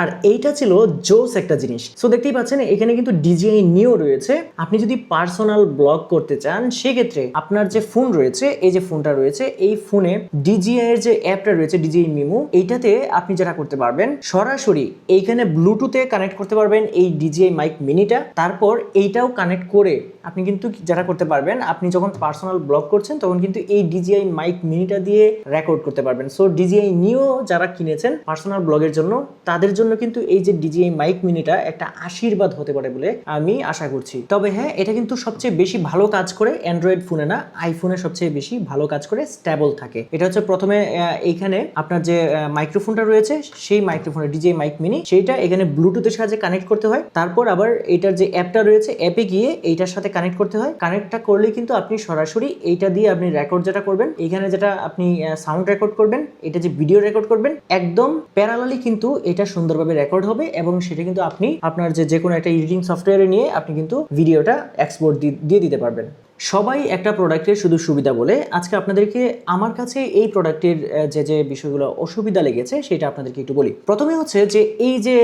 আর এইটা ছিল জোস একটা জিনিস। সো দেখতেই পাচ্ছেন, এখানে কিন্তু ডিজিআই নিও রয়েছে। আপনি যদি পার্সোনাল ব্লগ করতে চান, সেক্ষেত্রে আপনার যে ফোন রয়েছে, এই যে ফোনটা রয়েছে, এই ফোনে ডিজিআই এর যে অ্যাপটা রয়েছে ডিজিআই মিমো এইটাতে আপনি যেটা করতে পারবেন, সরাসরি এইখানে ব্লুটুথে কানেক্ট করতে পারবেন এই ডিজিআই মাইক মিনিটা তারপর এইটাও কানেক্ট করে আপনি কিন্তু যারা করতে পারবেন, আপনি যখন পার্সোনাল ব্লগ করছেন, তখন কিন্তু এই ডিজিআই মাইক মিনিটা দিয়ে রেকর্ড করতে পারবেন। সো ডিজিআই নিও যারা কিনেছেন পার্সোনাল ব্লগের জন্য, তাদের জন্য কিন্তু এই যে ডিজিআই মাইক মিনিটা একটা আশীর্বাদ হতে পারে বলে আমি আশা করছি। তবে হ্যাঁ এটা কিন্তু সবচেয়ে বেশি ভালো কাজ করে অ্যান্ড্রয়েড ফোনে না আইফোনে সবচেয়ে বেশি ভালো কাজ করে স্ট্যাবল থাকে। এটা হচ্ছে প্রথমে এইখানে আপনার যে মাইক্রোফোনটা রয়েছে, সেই মাইক্রোফোনের ডিজিআই মাইক মিনি সেইটা এখানে ব্লুটুথের সাহায্যে কানেক্ট করতে হয়। তারপর আবার এটার যে অ্যাপটা রয়েছে অ্যাপে গিয়ে এইটার সাথে কানেক্ট করতে হয়। কানেক্টটা করলেই কিন্তু আপনি সরাসরি এইটা দিয়ে আপনি রেকর্ড যেটা করবেন এখানে যেটা আপনি সাউন্ড রেকর্ড করবেন, এটা যে ভিডিও রেকর্ড করবেন, একদম প্যারালালি কিন্তু এটা সুন্দরভাবে রেকর্ড হবে এবং সেটা কিন্তু আপনি আপনার যে যে কোনো একটা এডিটিং সফটওয়্যারে নিয়ে আপনি কিন্তু ভিডিওটা এক্সপোর্ট দিয়ে দিতে পারবেন। সবাই একটা প্রোডাক্টের শুধু সুবিধা বলে আজকে আপনাদেরকে আমার কাছে এই প্রোডাক্টের যে যে বিষয়গুলো অসুবিধা লেগেছে সেটা আপনাদেরকে একটু বলি। প্রথমে হচ্ছে যে, এই যে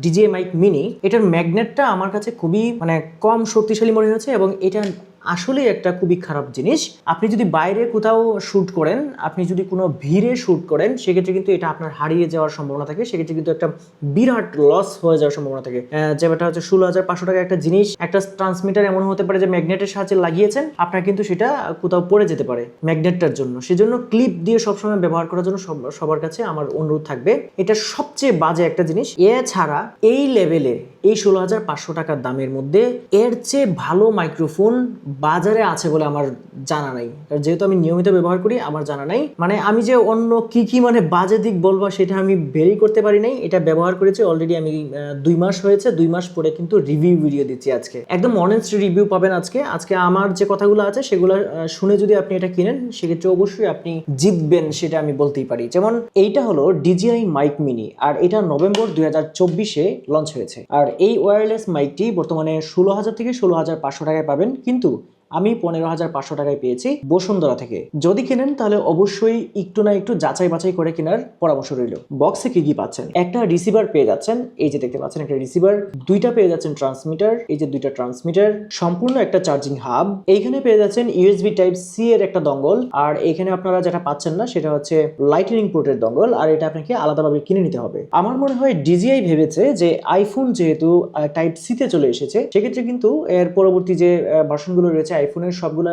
ডিজে মাইক মিনি এটার ম্যাগনেটটা আমার কাছে খুবই মানে কম শক্তিশালী মনে হয়েছে এবং এটা আসলে একটা খুবই খারাপ জিনিস। আপনি যদি বাইরে কোথাও শ্যুট করেন আপনি যদি কোনো ভিড়ে শ্যুট করেন সেক্ষেত্রে কিন্তু এটা আপনার হারিয়ে যাওয়ার সম্ভাবনা থাকে। সেক্ষেত্রে কিন্তু একটা বিরাট লস হয়ে যাওয়ার সম্ভাবনা থাকে। আহ, যেটা হচ্ছে ষোলো হাজার পাঁচশো টাকা একটা জিনিস একটা ট্রান্সমিটার এমন হতে পারে যে ম্যাগনেটের সাহায্যে লাগিয়েছেন আপনার কিন্তু সেটা কোথাও পড়ে যেতে পারে ম্যাগনেটটার জন্য। সেজন্য ক্লিপ দিয়ে সবসময় ব্যবহার করার জন্য সবার কাছে আমার অনুরোধ থাকবে। এটা সবচেয়ে বাজে একটা জিনিস। এছাড়া এই লেভেলে এই ষোলো হাজার পাঁচশো টাকার দামের মধ্যে এর চেয়ে ভালো মাইক্রোফোন বাজারে আছে বলে আমার জানা নাই। যেহেতু আমি নিয়মিত ব্যবহার করি, আমার জানা নাই। মানে আমি যে অন্য কি কি মানে বাজে দিক বলব, সেটা আমি বেরই করতে পারি নাই। এটা ব্যবহার করেছি অলরেডি আমি দুই মাস হয়েছে। দুই মাস পরে কিন্তু রিভিউ ভিডিও দিচ্ছি আজকে। একদম অনেস্ট রিভিউ পাবেন আজকে। আজকে আমার যে কথাগুলো আছে, সেগুলো শুনে যদি আপনি এটা কিনেন, সেক্ষেত্রে অবশ্যই আপনি জিতবেন, সেটা আমি বলতেই পারি। যেমন এইটা হলো ডিজিআই মাইক মিনি আর এটা নভেম্বর দুই হাজার চব্বিশে লঞ্চ হয়েছে। আর এই ওয়্যারলেস মাইকটি বর্তমানে ষোলো হাজার থেকে ষোলো হাজার পাঁচশো টাকায় পাবেন। কিন্তু আমি পনেরো হাজার পাঁচশো টাকায় পেয়েছি বসুন্ধরা থেকে। যদি কেনেন, তাহলে অবশ্যই একটু না একটু যাচাই বাছাই করে কেনার পরামর্শ রইল। বক্সে কি কি পাচ্ছেন? একটা রিসিভার পেয়ে যাচ্ছেন। এই যে দেখতে পাচ্ছেন একটা রিসিভার। দুইটা পেয়ে যাচ্ছেন ট্রান্সমিটার। এই যে দুইটা ট্রান্সমিটার। সম্পূর্ণ একটা চার্জিং হাব। এইখানে পেয়ে যাচ্ছেন ইউএসবি টাইপ সি এর একটা দঙ্গল। আর এখানে আপনারা যেটা পাচ্ছেন না, সেটা হচ্ছে লাইটনিং পোর্টের দঙ্গল। আর এটা আপনাকে আলাদাভাবে কিনে নিতে হবে। আমার মনে হয় ডিজিআই ভেবেছে যে আইফোন যেহেতু টাইপ সিতে চলে এসেছে, সেক্ষেত্রে কিন্তু এর পরবর্তী যে ভার্সনগুলো রয়েছে আইফোনের সবগুলো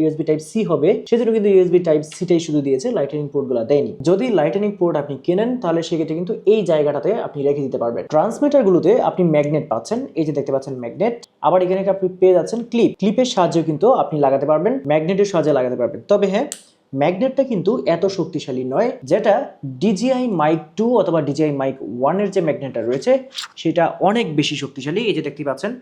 ইউএসবি টাইপ সি হবে, সেজন্য কিন্তু ইউএসবি টাইপ সিটাই শুধু দিয়েছে লাইটনিং পোর্টগুলো দেয়নি। যদি লাইটনিং পোর্ট আপনি কেনেন, তাহলে সেক্ষেত্রে কিন্তু এই জায়গাটাতে আপনি রেখে দিতে পারবেন। ট্রান্সমিটারগুলোতে আপনি ম্যাগনেট পাচ্ছেন, এই যে দেখতে পাচ্ছেন ম্যাগনেট আবার এখানে আপনি পেয়ে যাচ্ছেন ক্লিপ ক্লিপের সাহায্যেও কিন্তু আপনি লাগাতে পারবেন ম্যাগনেটের সাহায্যে লাগাতে পারবেন। তবে হ্যাঁ ম্যাগনেটটা কিন্তু এত শক্তিশালী নয়, যেটা ডিজিআই মাইক টু অথবা ডিজিআই মাইক ওয়ানের যে ম্যাগনেটটা রয়েছে, সেটা অনেক বেশি শক্তিশালী। এই যে দেখতে পাচ্ছেন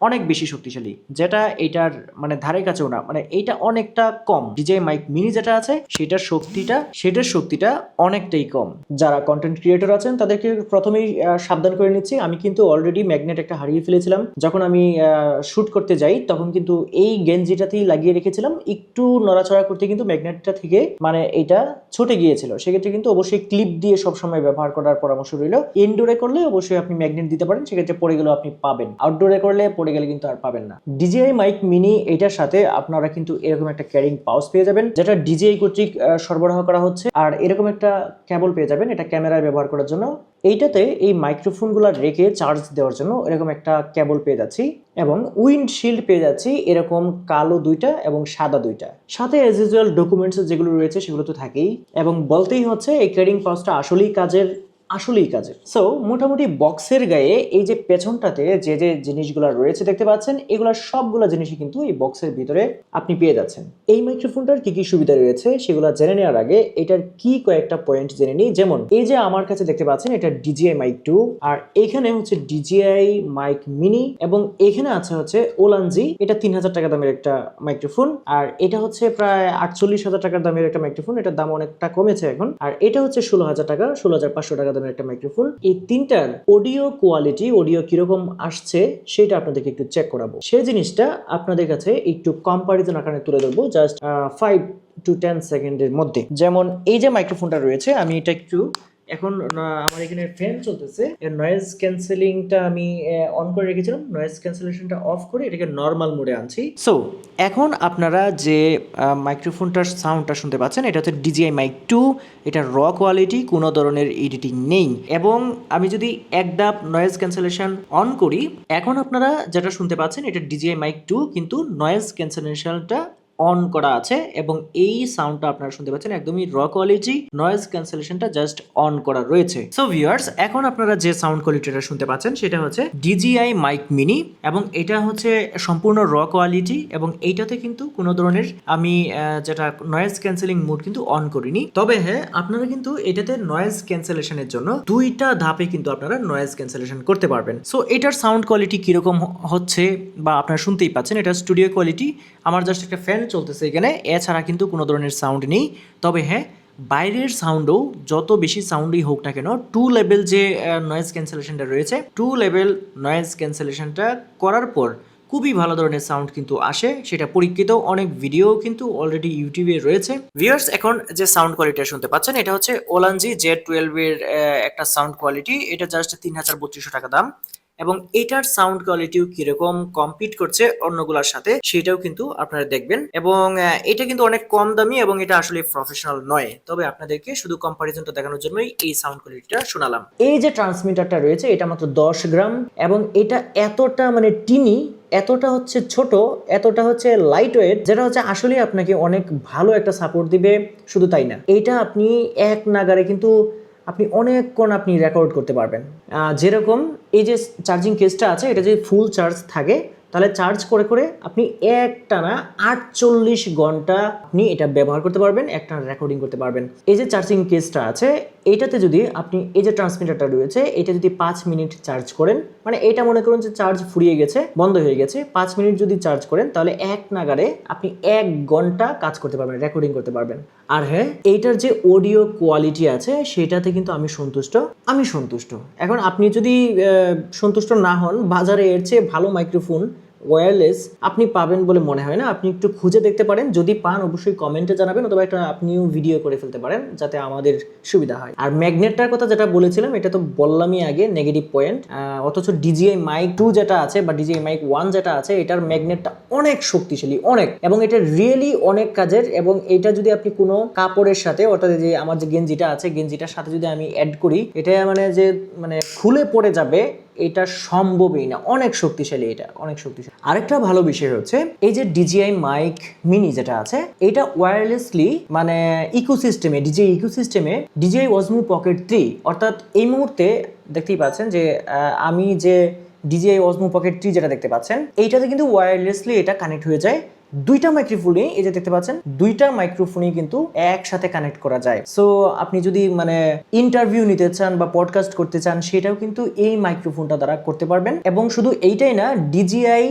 অনেক বেশি শক্তিশালী, যেটা এটার মানে ধারে কাছেও না মানে এইটা অনেকটা কম। ডিজিআই মাইক মিনি যেটা আছে, সেটার শক্তিটা সেটার শক্তিটা অনেকটাই কম। যারা কন্টেন্ট ক্রিয়েটর আছেন, তাদেরকে প্রথমেই সাবধান করে নিচ্ছি। আমি কিন্তু অলরেডি ম্যাগনেট একটা হারিয়ে ফেলেছিলাম। যখন আমি শুট করতে যাই, তখন কিন্তু এই গেঞ্জিটাতেই লাগিয়ে রেখেছিলাম। একটু নড়াচড়া করতে কিন্তু ম্যাগনেটটা থেকে মানে এটা ছুটে গিয়েছিল। সেক্ষেত্রে কিন্তু অবশ্যই ক্লিপ দিয়ে সবসময় ব্যবহার করার পরামর্শ রইল। ইনডোরে করলে অবশ্যই আপনি ম্যাগনেট দিতে পারেন। সেক্ষেত্রে পড়ে গেলেও আপনি পাবেন। আউটডোরে করলে পড়ে গেলে কিন্তু আর পাবেন না। ডিজিআই মাইক মিনি এটার সাথে আপনারা কিন্তু এরকম একটা ক্যারিং পাউচ পেয়ে যাবেন, যেটা ডিজিআই কর্তৃক সরবরাহ করা হচ্ছে। আর এরকম একটা কেবল পেয়ে যাবেন, এটা ক্যামেরায় ব্যবহার করার জন্য। এইটাতে এই মাইক্রোফোনগুলো রেখে চার্জ দেওয়ার জন্য এরকম একটা কেবল পেয়ে যাচ্ছি এবং উইন্ডশিল্ড পেয়ে যাচ্ছি এরকম কালো দুইটা এবং সাদা দুইটা। সাথে এজ ইউজুয়াল ডকুমেন্টস যেগুলো রয়েছে সেগুলো তো থাকেই। এবং বলতেই হচ্ছে, এই ক্যারিং পাউসটা আসলেই কাজের আসলেই কাজের। সো মোটামুটি বক্সের গায়ে এই যে পেছনটাতে যে যে জিনিসগুলো রয়েছে দেখতে পাচ্ছেন, এগুলো সবগুলো জিনিসই কিন্তু এই বক্সের ভিতরে আপনি পেয়ে যাচ্ছেন। এই মাইক্রোফোনটার কি কি সুবিধা রয়েছে সেগুলো জেনে নেওয়ার আগে এটার কি কয়েকটা পয়েন্ট জেনে নিই। যেমন, এই যে আমার কাছে দেখতে পাচ্ছেন এটা ডিজিআই মাইক টু আর এখানে হচ্ছে ডিজিআই মাইক মিনি এবং এখানে আছে হচ্ছে ওলানজি এটা তিন হাজার টাকা দামের একটা মাইক্রোফোন আর এটা হচ্ছে প্রায় আটচল্লিশ হাজার টাকার দামের একটা মাইক্রোফোন এটার দাম অনেকটা কমেছে এখন। আর এটা হচ্ছে ষোলো হাজার টাকা, ষোলো হাজার পাঁচশো টাকা দামের একটা মাইক্রোফোন এই তিনটার অডিও কোয়ালিটি অডিও কীরকম আসছে সেটা আপনাদেরকে একটু চেক করাবো। সেই জিনিসটা আপনাদের কাছে একটু কম্পারিজন আকারে তুলে ধরবো জাস্ট ফাইভ টু টেন সেকেন্ডের মধ্যে। যেমন এই যে মাইক্রোফোনটা রয়েছে, আমি এটা একটু এখন আমার এখানে ফ্যান চলতেছে। এর নয়েজ ক্যান্সেলিংটা আমি অন করে রেখেছিলাম। নয়েজ ক্যান্সেলেশনটা অফ করে এটাকে নর্মাল মোডে আনছি। সো এখন আপনারা যে মাইক্রোফোনটার সাউন্ডটা শুনতে পাচ্ছেন, এটা হচ্ছে ডিজিআই মাইক টু এটা র কোয়ালিটি কোনো ধরনের এডিটিং নেই। এবং আমি যদি এক ডাব নয়েজ ক্যান্সেলেশন অন করি, এখন আপনারা যেটা শুনতে পাচ্ছেন, এটা ডিজিআই মাইক টু কিন্তু নয়েজ ক্যান্সেলেশনটা অন করা আছে এবং এই সাউন্ডটা আপনারা শুনতে পাচ্ছেন, একদমই র কোয়ালিটি নয়েজ ক্যান্সেলেশনটা জাস্ট অন করা রয়েছে। সো ভিউয়ার্স এখন আপনারা যে সাউন্ড কোয়ালিটিটা শুনতে পাচ্ছেন, সেটা হচ্ছে ডিজিআই মাইক মিনি এবং এটা হচ্ছে সম্পূর্ণ র কোয়ালিটি এবং এইটাতে কিন্তু কোনো ধরনের আমি যেটা নয়েজ ক্যান্সেলিং মোড কিন্তু অন করিনি। তবে হ্যাঁ আপনারা কিন্তু এটাতে নয়েজ ক্যান্সেলেশনের জন্য দুইটা ধাপে কিন্তু আপনারা নয়েজ ক্যান্সেলেশন করতে পারবেন। সো এটার সাউন্ড কোয়ালিটি কীরকম হচ্ছে বা আপনারা শুনতেই পাচ্ছেন, এটা স্টুডিও কোয়ালিটি আমার জাস্ট একটা ফ্যান চলতেছে এখানে। এছাড়া কিন্তু কোনো ধরনের সাউন্ড নেই। তবে হ্যাঁ বাইরের সাউন্ডও যত বেশি সাউন্ডই হোক না কেন টু লেভেল যে নয়েজ ক্যান্সেলেশনটা রয়েছে টু লেভেল নয়েজ ক্যান্সেলেশনটা করার পর খুবই ভালো ধরনের সাউন্ড কিন্তু আসে। সেটা পরীক্ষিত অনেক ভিডিও কিন্তু অলরেডি ইউটিউবে রয়েছে। ভিউয়ার্স এখন যে সাউন্ড কোয়ালিটি শুনতে পাচ্ছেন, এটা হচ্ছে ওলানজি জেড টুয়েলভের একটা সাউন্ড কোয়ালিটি এটা জাস্ট তিন টাকা দাম। এবং এটার সাউন্ড কোয়ালিটিও কীরকম কম্পিট করছে অন্যগুলোর সাথে, সেটাও কিন্তু আপনারা দেখবেন। এবং এটা কিন্তু অনেক কম দামি এবং এটা আসলে প্রফেশনাল নয়। তবে আপনাদেরকে শুধু কম্পারিজনটা দেখানোর জন্যই এই সাউন্ড কোয়ালিটিটা শোনালাম। এই যে ট্রান্সমিটারটা রয়েছে, এটা মাত্র দশ গ্রাম এবং এটা এতটা মানে টিনি এতটা হচ্ছে ছোট, এতটা হচ্ছে লাইট ওয়েট যেটা হচ্ছে আসলে আপনাকে অনেক ভালো একটা সাপোর্ট দিবে। শুধু তাই না, এটা আপনি এক নাগারে কিন্তু আপনি অনেকক্ষণ আপনি রেকর্ড করতে পারবেন। যেরকম এই যে চার্জিং কেসটা আছে, এটা যদি ফুল চার্জ থাকে তাহলে চার্জ করে করে আপনি একটানা আটচল্লিশ ঘণ্টা আপনি এটা ব্যবহার করতে পারবেন, একটানা রেকর্ডিং করতে পারবেন। এই যে চার্জিং কেসটা আছে, এইটাতে যদি আপনি এই যে ট্রান্সমিটারটা রয়েছে, এটা যদি পাঁচ মিনিট চার্জ করেন মানে এটা মনে করুন যে চার্জ ফুরিয়ে গেছে, বন্ধ হয়ে গেছে, পাঁচ মিনিট যদি চার্জ করেন, তাহলে এক নাগারে আপনি এক ঘণ্টা কাজ করতে পারবেন রেকর্ডিং করতে পারবেন। আর হ্যাঁ এইটার যে অডিও কোয়ালিটি আছে, সেটাতে কিন্তু আমি সন্তুষ্ট আমি সন্তুষ্ট। এখন আপনি যদি সন্তুষ্ট না হন, বাজারে এর চেয়ে ভালো মাইক্রোফোন ওয়্যারলেস আপনি পাবেন বলে মনে হয় না। আপনি একটু খুঁজে দেখতে পারেন। যদি পান, অবশ্যই কমেন্টে জানাবেন অথবা একটা আপনিও ভিডিও করে ফেলতে পারেন, যাতে আমাদের সুবিধা হয়। আর ম্যাগনেটটার কথা যেটা বলেছিলাম, এটা তো বললামই আগে নেগেটিভ পয়েন্ট অথচ ডিজিআই মাইক টু যেটা আছে বা ডিজিআই মাইক ওয়ান যেটা আছে, এটার ম্যাগনেটটা অনেক শক্তিশালী, অনেক। এবং এটা রিয়েলি অনেক কাজের এবং এটা যদি আপনি কোনো কাপড়ের সাথে, অর্থাৎ যে আমার যে গেঞ্জিটা আছে, গেঞ্জিটার সাথে যদি আমি অ্যাড করি, এটা মানে যে মানে খুলে পড়ে যাবে এটা সম্ভবই না। অনেক শক্তিশালী এটা, অনেক শক্তিশালী। আরেকটা ভালো বিষয় হচ্ছে, এই যে ডিজিআই মাইক মিনি যেটা আছে, এটা ওয়্যারলেসলি মানে ইকোসিস্টেমে ডিজিআই ইকোসিস্টেমে ডিজিআই ওয়াজমু পকেট থ্রি অর্থাৎ এই মুহূর্তে দেখতেই পাচ্ছেন যে আমি যে ডিজিআই ওয়াজমু পকেট থ্রি যেটা দেখতে পাচ্ছেন, এইটাতে কিন্তু ওয়্যারলেসলি এটা কানেক্ট হয়ে যায়। দুইটা মাইক্রোফোনে এই যে দেখতে পাচ্ছেন, দুইটা মাইক্রোফোনই কিন্তু একসাথে কানেক্ট করা যায়। সো আপনি যদি মানে ইন্টারভিউ নিতে চান বা পডকাস্ট করতে চান, সেটাও কিন্তু এই মাইক্রোফোনটা দ্বারা করতে পারবেন। এবং শুধু এইটাই না ডিজিআই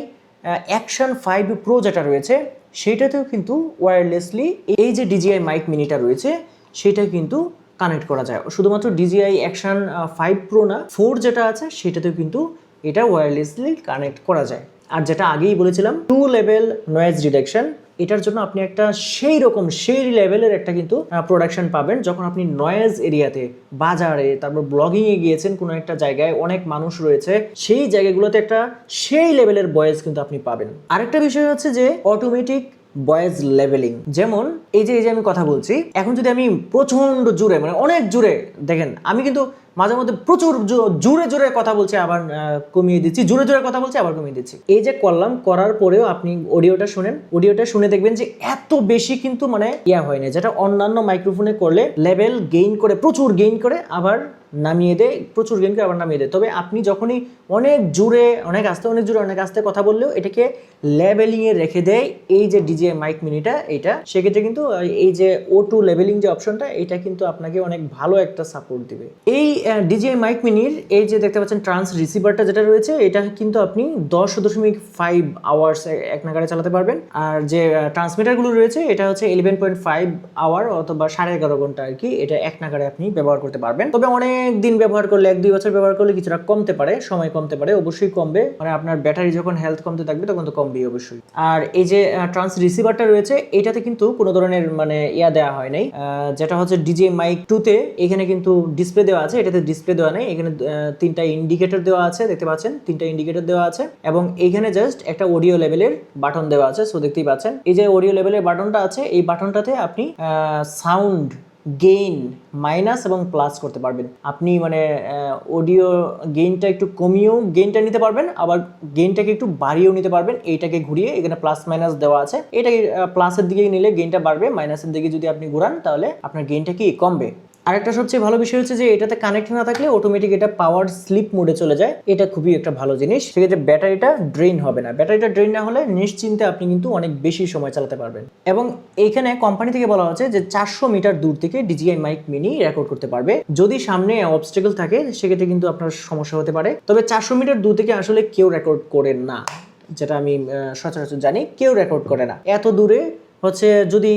অ্যাকশন ফাইভ প্রো যেটা রয়েছে, সেটাতেও কিন্তু ওয়্যারলেসলি এই যে ডিজিআই মাইক মিনিটা রয়েছে সেটা কিন্তু কানেক্ট করা যায়। শুধুমাত্র ডিজিআই অ্যাকশন ফাইভ প্রো না ফোর যেটা আছে, সেটাতেও কিন্তু এটা ওয়্যারলেসলি কানেক্ট করা যায়। আর যেটা আগেই বলেছিলাম টু লেভেল নয়েজ রিডাকশন এটার জন্য আপনি একটা সেই রকম, সেই লেভেলের একটা কিন্তু প্রোডাকশন পাবেন। যখন আপনি নয়েজ এরিয়াতে বাজারে, তারপর ব্লগিংয়ে গিয়েছেন কোনো একটা জায়গায়, অনেক মানুষ রয়েছে, সেই জায়গাগুলোতে একটা সেই লেভেলের ভয়েস কিন্তু আপনি পাবেন। আরেকটা বিষয় হচ্ছে যে অটোমেটিক ভয়েস লেভেলিং যেমন, এই যে এই যে আমি কথা বলছি, এখন যদি আমি প্রচণ্ড জোরে মানে অনেক জোরে দেখেন, আমি কিন্তু মাঝে মধ্যে প্রচুর জোরে জোরে কথা বলছি, আবার কমিয়ে দিচ্ছি, জোরে জোরে কথা বলছি, আবার কমিয়ে দিচ্ছি। এই যে করলাম, করার পরেও আপনি অডিওটা শুনেন, অডিওটা শুনে দেখবেন যে এত বেশি কিন্তু মানে ইয়া হয় না, যেটা অন্যান্য মাইক্রোফোনে করলে লেভেল গেইন করে, প্রচুর গেইন করে আবার নামিয়ে দেয়, প্রচুর গেইন করে আবার নামিয়ে দেয়। তবে আপনি যখনই অনেক জোরে, অনেক আস্তে, অনেক জোরে, অনেক আস্তে কথা বললেও এটাকে লেভেলিং এ রেখে দেয়, এই যে ডিজে মাইক মিনিটা, এইটা, সেক্ষেত্রে কিন্তু এই যে ও টু লেভেলিং যে অপশনটা এটা কিন্তু আপনাকে অনেক ভালো একটা সাপোর্ট দিবে। এই ডিজে মাইক মিনির এই যে দেখতে পাচ্ছেন ট্রান্স রিসিভারটা যেটা রয়েছে, এটা কিন্তু আপনি দশ দশমিক ফাইভ আওয়ার্স এক নাগারে চালাতে পারবেন। আর যে ট্রান্সমিটারগুলো রয়েছে, এটা হচ্ছে ইলেভেন পয়েন্ট ফাইভ আওয়ার অথবা সাড়ে এগারো ঘণ্টা আর কি, এটা এক নাগারে আপনি ব্যবহার করতে পারবেন। তবে অনেক দিন ব্যবহার করলে, এক দুই বছর ব্যবহার করলে কিছুটা কমতে পারে, সময় কমতে পারে, অবশ্যই কমবে। মানে আপনার ব্যাটারি যখন হেলথ কমতে থাকবে, তখন তো কমবেই অবশ্যই। আর এই যে ট্রান্স রিসিভারটা রয়েছে, এটাতে কিন্তু কোনো ধরনের মানে ইয়া দেওয়া হয় নাই। যেটা হচ্ছে ডিজে মাইক টুতে এখানে কিন্তু ডিসপ্লে দেওয়া আছে, এটাতে ডিসপ্লে দেওয়া নেই, এখানে তিনটা ইন্ডিকেটর দেওয়া আছে, দেখতে পাচ্ছেন? তিনটা ইন্ডিকেটর দেওয়া আছে এবং এইখানে জাস্ট একটা অডিও লেভেলের বাটন দেওয়া আছে সো দেখতেই পাচ্ছেন। এই যে অডিও লেভেলের বাটনটা আছে, এই বাটনটাতে আপনি সাউন্ড গেইন মাইনাস এবং প্লাস করতে পারবেন। আপনি মানে অডিও গেইনটা একটু কমিয়েও গেইনটা নিতে পারবেন, আবার গেইনটাকে একটু বাড়িয়েও নিতে পারবেন, এইটাকে ঘুরিয়ে এখানে প্লাস মাইনাস দেওয়া আছে। এটাকে প্লাসের দিকে নিলে গেইনটা বাড়বে মাইনাসের দিকে যদি আপনি ঘুরান, তাহলে আপনার গেইনটা কি কমবে? আরেকটা সবচেয়ে ভালো বিষয় হচ্ছে যে এটাতে কানেক্ট না থাকলে অটোমেটিক এটা পাওয়ার স্লিপ মোডে চলে যায়। এটা খুবই একটা ভালো জিনিস। সেক্ষেত্রে ব্যাটারিটা ড্রেন হবে না। ব্যাটারিটা ড্রেন না হলে নিশ্চিন্তে আপনি কিন্তু অনেক বেশি সময় চালাতে পারবেন। এবং এইখানে কোম্পানি থেকে বলা হচ্ছে যে চারশো মিটার দূর থেকে ডিজিআই মাইক মিনি রেকর্ড করতে পারবে। যদি সামনে অবস্টেকল থাকে, সেক্ষেত্রে কিন্তু আপনার সমস্যা হতে পারে। তবে চারশো মিটার দূর থেকে আসলে কেউ রেকর্ড করে না। যেটা আমি সচরাচর জানি, কেউ রেকর্ড করে না। এত দূরে হচ্ছে যদি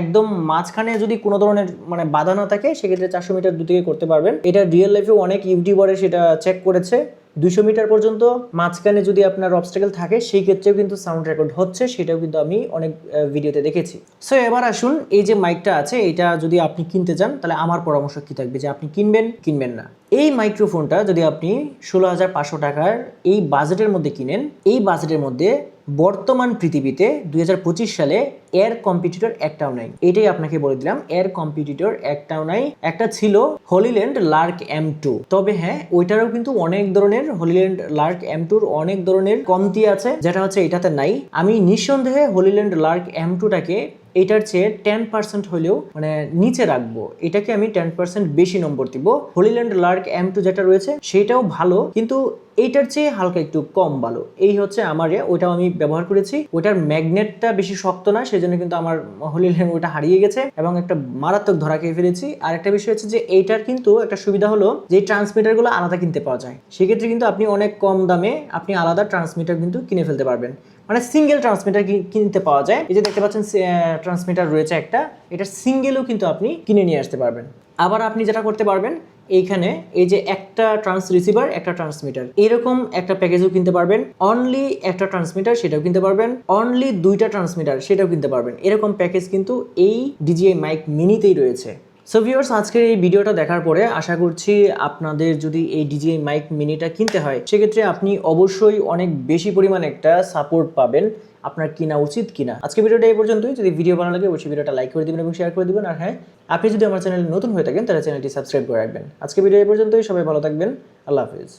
একদম মাঝখানে যদি কোনো ধরনের মানে বাধা না থাকে, সেক্ষেত্রে চারশো মিটার দূর থেকে করতে পারবেন। এটা রিয়েল লাইফে অনেক ইউটিউবারে সেটা চেক করেছে। দুশো মিটার পর্যন্ত মাঝখানে যদি আপনার অবস্টাকেল থাকে, সেই ক্ষেত্রেও কিন্তু সাউন্ড রেকর্ড হচ্ছে, সেটাও কিন্তু আমি অনেক ভিডিওতে দেখেছি। সো এবার আসুন, এই যে মাইকটা আছে, এটা যদি আপনি কিনতে চান, তাহলে আমার পরামর্শ কী থাকবে যে আপনি কিনবেন কিনবেন না। এই মাইক্রোফোনটা যদি আপনি ষোলো হাজার পাঁচশো টাকার এই বাজেটের মধ্যে কিনেন, এই বাজেটের মধ্যে বর্তমান পৃথিবীতে দু হাজার পঁচিশ সালে এর কম্পিটিটর একটাও নাই। এটাই আপনাকে বলে দিলাম এর কম্পিটিটর একটাও নাই। একটা ছিল হলিল্যান্ড লার্ক এম টু। তবে হ্যাঁ ওইটারও কিন্তু অনেক ধরনের হলিল্যান্ড লার্ক এম টুর অনেক ধরনের কমতি আছে, যেটা হচ্ছে এটাতে নাই। আমি নিঃসন্দেহে হলিল্যান্ড লার্ক এম টুটাকে এটার চেয়ে টেন পার্সেন্ট হলেও মানে নিচে রাখব। এটাকে আমি টেন পার্সেন্ট বেশি নম্বর দিব। হোলিল্যান্ড লার্ক এম টু যেটা রয়েছে সেটাও ভালো কিন্তু এইটার চেয়ে হালকা একটু কম ভালো। এই হচ্ছে আমার ইয়ে, ওইটাও আমি ব্যবহার করেছি। ওইটার ম্যাগনেটটা বেশি শক্ত না সেই জন্য কিন্তু আমার হোলিল্যান্ড ওইটা হারিয়ে গেছে এবং একটা মারাত্মক ধরা খেয়ে ফেলেছি। আর একটা বিষয় হচ্ছে যে এইটার কিন্তু একটা সুবিধা হলো যে ট্রান্সমিটারগুলো আলাদা কিনতে পাওয়া যায়। সেক্ষেত্রে কিন্তু আপনি অনেক কম দামে আপনি আলাদা ট্রান্সমিটার কিন্তু কিনে ফেলতে পারবেন। মানে সিঙ্গেল ট্রান্সমিটার কিনতে পাওয়া যায়। এই যে দেখতে পাচ্ছেন ট্রান্সমিটার রয়েছে একটা। এটা সিঙ্গেলও কিন্তু আপনি কিনে নিয়ে আসতে পারবেন। আবার আপনি যেটা করতে পারবেন, এইখানে এই যে একটা ট্রান্স রিসিভার একটা ট্রান্সমিটার এরকম একটা প্যাকেজও কিনতে পারবেন। অনলি একটা ট্রান্সমিটার সেটাও কিনতে পারবেন। অনলি দুইটা ট্রান্সমিটার সেটাও কিনতে পারবেন। এরকম প্যাকেজ কিন্তু এই ডিজিআই মাইক মিনিতেই রয়েছে। সো ভিউয়ার্স আজকের এই ভিডিওটা দেখার পরে আশা করছি আপনাদের যদি এই ডিজিআই মাইক মিনিটা কিনতে হয়, সেক্ষেত্রে আপনি অবশ্যই অনেক বেশি পরিমাণ একটা সাপোর্ট পাবেন আপনার কিনা উচিত কিনা। আজকে ভিডিওটা এই পর্যন্তই। যদি ভিডিও ভালো লাগে, অবশ্যই ভিডিওটা লাইক করে দেবেন এবং শেয়ার করে দেবেন। আর হ্যাঁ আপনি যদি আমার চ্যানেল নতুন হয়ে থাকেন, তাহলে চ্যানেলটি সাবস্ক্রাইব করে রাখবেন। আজকে ভিডিও এই পর্যন্তই। সবাই ভালো থাকবেন। আল্লাহ হাফিজ।